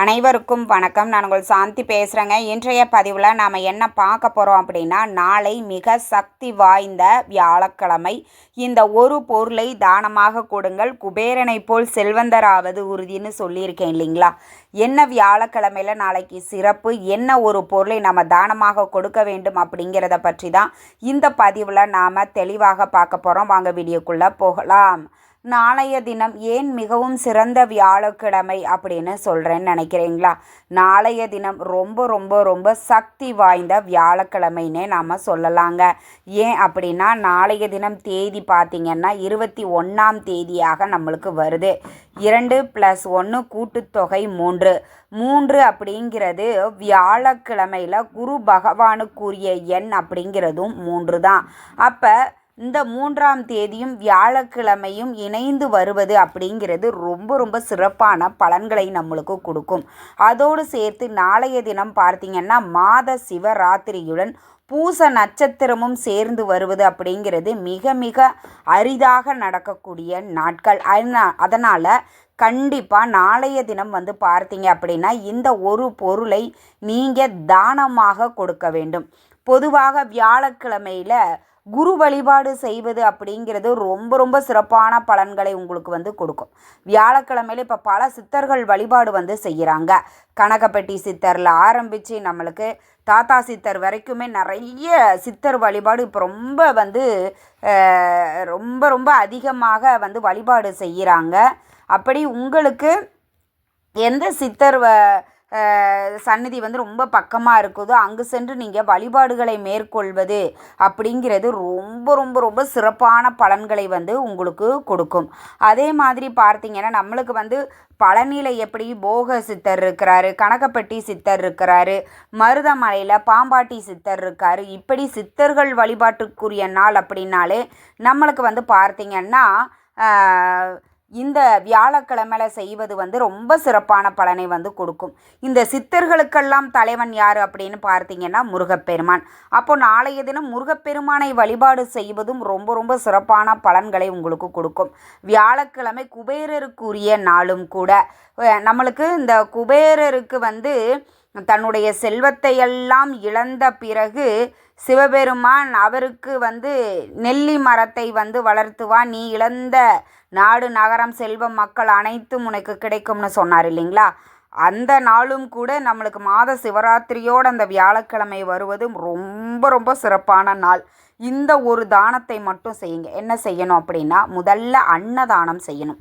அனைவருக்கும் வணக்கம். நான் உங்கள் சாந்தி பேசுகிறேங்க இன்றைய பதிவில் நாம் என்ன பார்க்க போகிறோம் அப்படின்னா நாளை மிக சக்தி வாய்ந்த வியாழக்கிழமை. இந்த ஒரு பொருளை தானமாக கொடுங்கள். குபேரனை போல் செல்வந்தராவது உறுதின்னு சொல்லியிருக்கேன் இல்லைங்களா? என்ன வியாழக்கிழமையில் நாளைக்கு சிறப்பு? என்ன ஒரு பொருளை நம்ம தானமாக கொடுக்க வேண்டும் அப்படிங்கிறத பற்றி தான் இந்த பதிவில் நாம் தெளிவாக பார்க்க போகிறோம் வாங்க வீடியோக்குள்ளே போகலாம். நாளைய தினம் ஏன் மிகவும் சிறந்த வியாழக்கிழமை அப்படின்னு சொல்கிறேன்னு நினைக்கிறீங்களா? நாளைய தினம் ரொம்ப ரொம்ப ரொம்ப சக்தி வாய்ந்த வியாழக்கிழமைன்னே நாம் சொல்லலாங்க. ஏன் அப்படின்னா நாளைய தினம் தேதி பார்த்திங்கன்னா இருபத்தி ஒன்றாம் தேதியாக நம்மளுக்கு வருது. இரண்டு ப்ளஸ் ஒன்று கூட்டுத்தொகை மூன்று. மூன்று அப்படிங்கிறது வியாழக்கிழமையில் குரு பகவானுக்குரிய எண் அப்படிங்கிறதும் மூன்று தான். அப்போ இந்த மூன்றாம் தேதியும் வியாழக்கிழமையும் இணைந்து வருவது அப்படிங்கிறது ரொம்ப ரொம்ப சிறப்பான பலன்களை நம்மளுக்கு கொடுக்கும். அதோடு சேர்த்து நாளைய தினம் பார்த்தீங்கன்னா மாத சிவராத்திரியுடன் பூச நட்சத்திரமும் சேர்ந்து வருவது அப்படிங்கிறது மிக மிக அரிதாக நடக்கக்கூடிய நாட்கள். அதனால் கண்டிப்பாக நாளைய தினம் வந்து பார்த்தீங்க அப்படின்னா இந்த ஒரு பொருளை நீங்கள் தானமாக கொடுக்க வேண்டும். பொதுவாக வியாழக்கிழமையில் குரு வழிபாடு செய்வது அப்படிங்கிறது ரொம்ப ரொம்ப சிறப்பான பலன்களை உங்களுக்கு வந்து கொடுக்கும். வியாழக்கிழமையில இப்போ பல சித்தர்கள் வழிபாடு வந்து செய்கிறாங்க கனகப்பட்டி சித்தரில் ஆரம்பித்து நம்மளுக்கு தாத்தா சித்தர் வரைக்குமே நிறைய சித்தர் வழிபாடு இப்போ ரொம்ப வந்து ரொம்ப ரொம்ப அதிகமாக வந்து வழிபாடு செய்கிறாங்க அப்படி உங்களுக்கு எந்த சித்தர் சந்நிதி வந்து ரொம்ப பக்கமாக இருக்குதோ. அங்கு சென்று நீங்கள் வழிபாடுகளை மேற்கொள்வது அப்படிங்கிறது ரொம்ப ரொம்ப ரொம்ப சிறப்பான பலன்களை வந்து உங்களுக்கு கொடுக்கும். அதே மாதிரி பார்த்தீங்கன்னா நம்மளுக்கு வந்து பழனியில் எப்படி போக சித்தர் இருக்கிறாரு கனகப்பட்டி சித்தர் இருக்கிறாரு மருதமலையில் பாம்பாட்டி சித்தர் இருக்கார் இப்படி சித்தர்கள் வழிபாட்டுக்குரிய நாள் அப்படின்னாலே நம்மளுக்கு வந்து பார்த்திங்கன்னா இந்த வியாழக்கிழமையில செய்வது வந்து ரொம்ப சிறப்பான பலனை வந்து கொடுக்கும். இந்த சித்தர்களுக்கெல்லாம் தலைவன் யார் அப்படின்னு பார்த்தீங்கன்னா முருகப்பெருமான். அப்போ நாளைய தினம் முருகப்பெருமானை வழிபாடு செய்வதும் ரொம்ப ரொம்ப சிறப்பான பலன்களை உங்களுக்கு கொடுக்கும். வியாழக்கிழமை குபேரருக்குரிய நாளும் கூட. நம்மளுக்கு இந்த குபேரருக்கு வந்து தன்னுடைய செல்வத்தையெல்லாம் இழந்த பிறகு சிவபெருமான் அவருக்கு வந்து நெல்லி மரத்தை வந்து வளர்த்துவான் நீ இழந்த நாடு நகரம் செல்வம் மக்கள் அனைத்தும் உனக்கு கிடைக்கும்னு சொன்னார் இல்லைங்களா? அந்த நாளும் கூட நம்மளுக்கு மாத சிவராத்திரியோடு அந்த வியாழக்கிழமை வருவதும் ரொம்ப ரொம்ப சிறப்பான நாள். இந்த ஒரு தானத்தை மட்டும் செய்யுங்க. என்ன செய்யணும் அப்படின்னா முதல்ல அன்னதானம் செய்யணும்.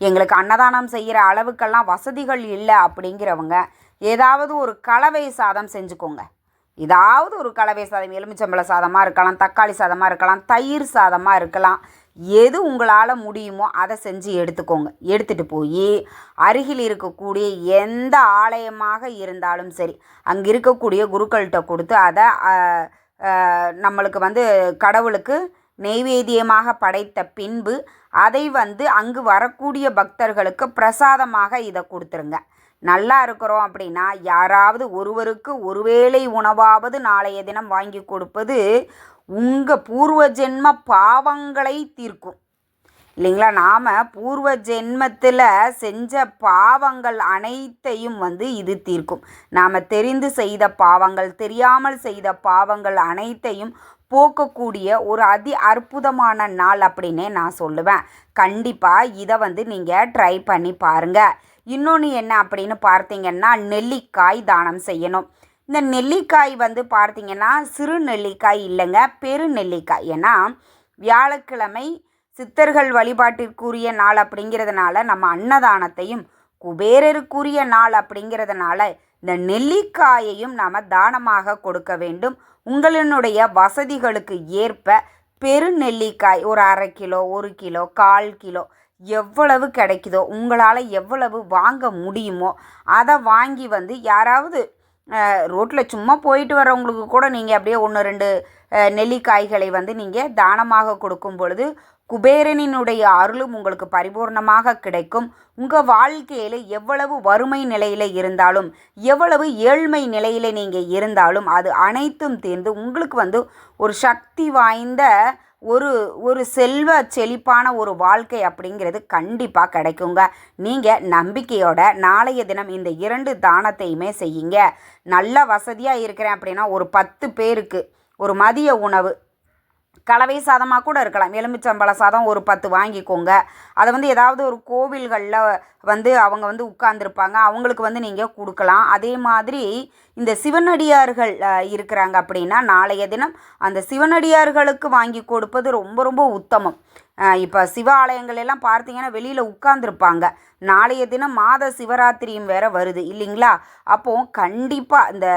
எங்களுக்கு அன்னதானம் செய்கிற அளவுக்கெல்லாம் வசதிகள் இல்லை அப்படிங்கிறவங்க ஏதாவது ஒரு கலவை சாதம் செஞ்சுக்கோங்க. ஏதாவது ஒரு கலவை சாதம் எலுமிச்சம்பழ சாதமாக இருக்கலாம் தக்காளி சாதமாக இருக்கலாம் தயிர் சாதமாக இருக்கலாம். எது உங்களால் முடியுமோ அதை செஞ்சு எடுத்துக்கோங்க. எடுத்துகிட்டு போய் அருகில் இருக்கக்கூடிய எந்த ஆலயமாக இருந்தாலும் சரி அங்கே இருக்கக்கூடிய குருக்கள்கிட்ட கொடுத்து அதை நம்மளுக்கு வந்து கடவுளுக்கு நெய்வேத்தியமாக படைத்த பின்பு அதை வந்து அங்கு வரக்கூடிய பக்தர்களுக்கு பிரசாதமாக இதை கொடுத்துருங்க. நல்லா இருக்கிறோம் அப்படின்னா யாராவது ஒருவருக்கு ஒருவேளை உணவாவது நாளைய தினம் வாங்கி கொடுப்பது உங்கள் பூர்வ ஜென்ம பாவங்களை தீர்க்கும். இல்லைங்களா? நாம் பூர்வ ஜென்மத்தில் செஞ்ச பாவங்கள் அனைத்தையும் வந்து இது தீர்க்கும். நாம் தெரிந்து செய்த பாவங்கள் தெரியாமல் செய்த பாவங்கள் அனைத்தையும் போக்கக்கூடிய ஒரு அதி அற்புதமான நாள் அப்படின்னே நான் சொல்லுவேன். கண்டிப்பாக இதை வந்து நீங்கள் ட்ரை பண்ணி பாருங்கள் இன்னொன்று என்ன அப்படின்னு பார்த்தீங்கன்னா நெல்லிக்காய் தானம் செய்யணும். இந்த நெல்லிக்காய் வந்து பார்த்தீங்கன்னா சிறு நெல்லிக்காய் இல்லைங்க பெரு நெல்லிக்காய். ஏன்னா வியாழக்கிழமை சித்தர்கள் வழிபாட்டிற்குரிய நாள் அப்படிங்கிறதுனால நம்ம அன்னதானத்தையும் குபேரருக்குரிய நாள் அப்படிங்கிறதுனால இந்த நெல்லிக்காயையும் நாம் தானமாக கொடுக்க வேண்டும். உங்களினுடைய வசதிகளுக்கு ஏற்ப பெரு நெல்லிக்காய் ஒரு அரை கிலோ ஒரு கிலோ கால் கிலோ எவ்வளவு கிடைக்குதோ உங்களால் எவ்வளவு வாங்க முடியுமோ அதை வாங்கி வந்து யாராவது ரோட்டில் சும்மா போயிட்டு வரவங்களுக்கு கூட நீங்கள் அப்படியே ஒன்று ரெண்டு நெல்லிக்காய்களை வந்து நீங்கள் தானமாக கொடுக்கும் பொழுது குபேரனினுடைய அருளும் உங்களுக்கு பரிபூர்ணமாக கிடைக்கும். உங்கள் வாழ்க்கையில் எவ்வளவு வறுமை நிலையில் இருந்தாலும் எவ்வளவு ஏழ்மை நிலையில் நீங்கள் இருந்தாலும் அது அனைத்தும் தீர்ந்து உங்களுக்கு வந்து ஒரு சக்தி வாய்ந்த ஒரு ஒரு செல்வ செழிப்பான ஒரு வாழ்க்கை அப்படிங்கிறது கண்டிப்பாக கிடைக்குங்க. நீங்கள் நம்பிக்கையோட நாளைய தினம் இந்த இரண்டு தானத்தையுமே செய்யுங்க. நல்ல வசதியாக இருக்கிறேன் அப்படின்னா ஒரு பத்து பேருக்கு ஒரு மதிய உணவு கலவை சாதமாக கூட இருக்கலாம். எலுமிச்சம்பழ சாதம் ஒரு பத்து வாங்கிக்கோங்க. அதை வந்து ஏதாவது ஒரு கோவில்களில் வந்து அவங்க வந்து உட்கார்ந்துருப்பாங்க. அவங்களுக்கு வந்து நீங்கள் கொடுக்கலாம். அதே மாதிரி இந்த சிவனடியார்கள் இருக்கிறாங்க அப்படின்னா நாளைய தினம் அந்த சிவனடியார்களுக்கு வாங்கி கொடுப்பது ரொம்ப ரொம்ப உத்தமம். இப்போ சிவாலயங்கள் எல்லாம் பார்த்தீங்கன்னா வெளியில் உட்காந்துருப்பாங்க நாளைய தினம் மாத சிவராத்திரியும் வேற வருது இல்லைங்களா? அப்போ கண்டிப்பாக இந்த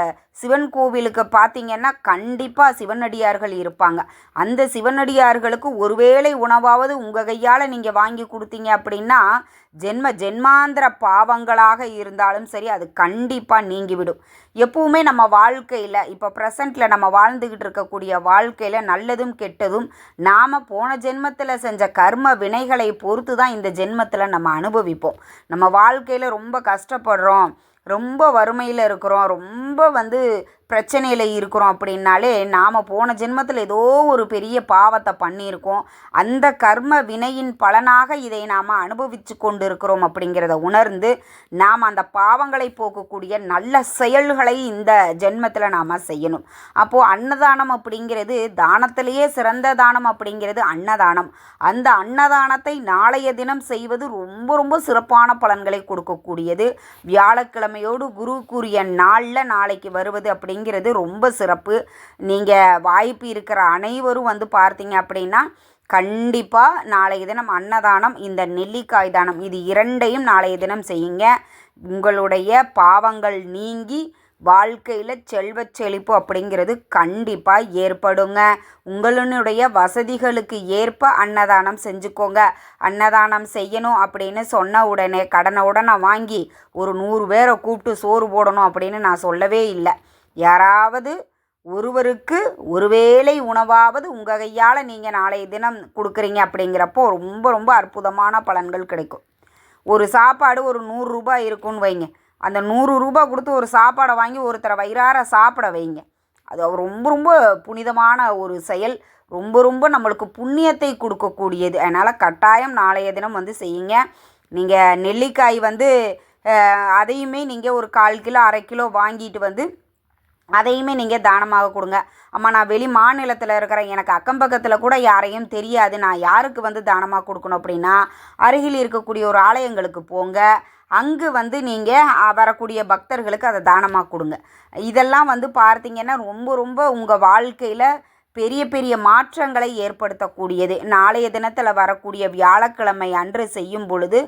சிவன் கோவிலுக்கு பார்த்தீங்கன்னா கண்டிப்பாக சிவனடியார்கள் இருப்பாங்க. அந்த சிவனடியார்களுக்கு ஒருவேளை உணவாவது உங்கள் கையால் நீங்கள் வாங்கி கொடுத்தீங்க அப்படின்னா ஜென்ம ஜென்மாந்திர பாவங்களாக இருந்தாலும் சரி அது கண்டிப்பாக நீங்கிவிடும். எப்பவுமே நம்ம வாழ்க்கையில் இப்போ ப்ரெசண்ட்டில் நம்ம வாழ்ந்துக்கிட்டு இருக்கக்கூடிய வாழ்க்கையில் நல்லதும் கெட்டதும் நாம் போன ஜென்மத்தில் செஞ்ச கர்ம வினைகளை பொறுத்து தான் இந்த ஜென்மத்தில் நம்ம அனுபவிப்போம். நம்ம வாழ்க்கையில் ரொம்ப கஷ்டப்படுறோம் ரொம்ப வறுமையில் இருக்கிறோம் ரொம்ப வந்து பிரச்சனையில் இருக்கிறோம் அப்படின்னாலே நாம் போன ஜென்மத்தில் ஏதோ ஒரு பெரிய பாவத்தை பண்ணியிருக்கோம். அந்த கர்ம வினையின் பலனாக இதை நாம் அனுபவித்து கொண்டு இருக்கிறோம் அப்படிங்கிறத உணர்ந்து நாம் அந்த பாவங்களை போக்கக்கூடிய நல்ல செயல்களை இந்த ஜென்மத்தில் நாம் செய்யணும். அப்போது அன்னதானம் அப்படிங்கிறது தானத்திலேயே சிறந்த தானம் அப்படிங்கிறது அன்னதானம். அந்த அன்னதானத்தை நாளைய தினம் செய்வது ரொம்ப ரொம்ப சிறப்பான பலன்களை கொடுக்கக்கூடியது. வியாழக்கிழமையோடு குரு கூறிய நாளில் நாளைக்கு வருவது அப்படிங்கிறது ரொம்ப சிறப்பு. நீங்கள் வாய்ப்பு இருக்கிற அனைவரும் வந்து பார்த்தீங்க அப்படின்னா கண்டிப்பாக நாளைய தினம் அன்னதானம் இந்த நெல்லிக்காய் தானம் இது இரண்டையும் நாளைய தினம் செய்யுங்க. உங்களுடைய பாவங்கள் நீங்கி வாழ்க்கையில் செல்வச் செழிப்பு அப்படிங்கிறது கண்டிப்பாக ஏற்படுங்க. உங்களுடைய வசதிகளுக்கு ஏற்ப அன்னதானம் செஞ்சுக்கோங்க. அன்னதானம் செய்யணும் அப்படின்னு சொன்ன உடனே கடனை உடனே வாங்கி ஒரு நூறு பேரை கூப்பிட்டு சோறு போடணும் அப்படின்னு நான் சொல்லவே இல்லை. யாராவது ஒருவருக்கு ஒருவேளை உணவாவது உங்கள் கையால் நீங்கள் நாளைய தினம் கொடுக்குறீங்க அப்படிங்கிறப்போ ரொம்ப ரொம்ப அற்புதமான பலன்கள் கிடைக்கும். ஒரு சாப்பாடு ஒரு நூறு ரூபாய் இருக்குன்னு வைங்க. அந்த நூறு ரூபாய் கொடுத்து ஒரு சாப்பாடை வாங்கி ஒருத்தரை வயிறார சாப்பிட வைங்க. அது ரொம்ப ரொம்ப புனிதமான ஒரு செயல். ரொம்ப ரொம்ப நம்மளுக்கு புண்ணியத்தை கொடுக்கக்கூடியது. அதனால் கட்டாயம் நாளைய தினம் வந்து செய்யுங்க. நீங்கள் நெல்லிக்காய் வந்து அதையுமே நீங்கள் ஒரு கால் கிலோ அரை கிலோ வாங்கிட்டு வந்து அதையுமே நீங்கள் தானமாக கொடுங்க. அம்மா நான் வெளி மாநிலத்தில் இருக்கிறேன் எனக்கு அக்கம் பக்கத்தில் கூட யாரையும் தெரியாது. நான் யாருக்கு வந்து தானமாக கொடுக்கணும் அப்படின்னா அருகில் இருக்கக்கூடிய ஒரு ஆலயங்களுக்கு போங்க. அங்கு வந்து நீங்கள் வரக்கூடிய பக்தர்களுக்கு அதை தானமாக கொடுங்க. இதெல்லாம் வந்து பார்த்தீங்கன்னா ரொம்ப ரொம்ப உங்கள் வாழ்க்கையில் பெரிய பெரிய மாற்றங்களை ஏற்படுத்தக்கூடியது. நாளைய தினத்தில் வரக்கூடிய வியாழக்கிழமை அன்று செய்யும் பொழுது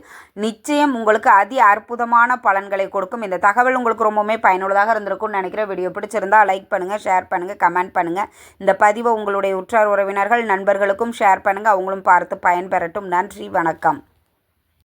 நிச்சயம் உங்களுக்கு அதி அற்புதமான பலன்களை கொடுக்கும். இந்த தகவல் உங்களுக்கு ரொம்பவுமே பயனுள்ளதாக இருந்திருக்கும்னு நினைக்கிறேன். வீடியோ பிடிச்சிருந்தால் லைக் பண்ணுங்கள் ஷேர் பண்ணுங்கள் கமெண்ட் பண்ணுங்கள் இந்த பதிவை உங்களுடைய உற்றார் உறவினர்கள் நண்பர்களுக்கும் ஷேர் பண்ணுங்கள் அவங்களும் பார்த்து பயன்பெறட்டும். நன்றி வணக்கம்.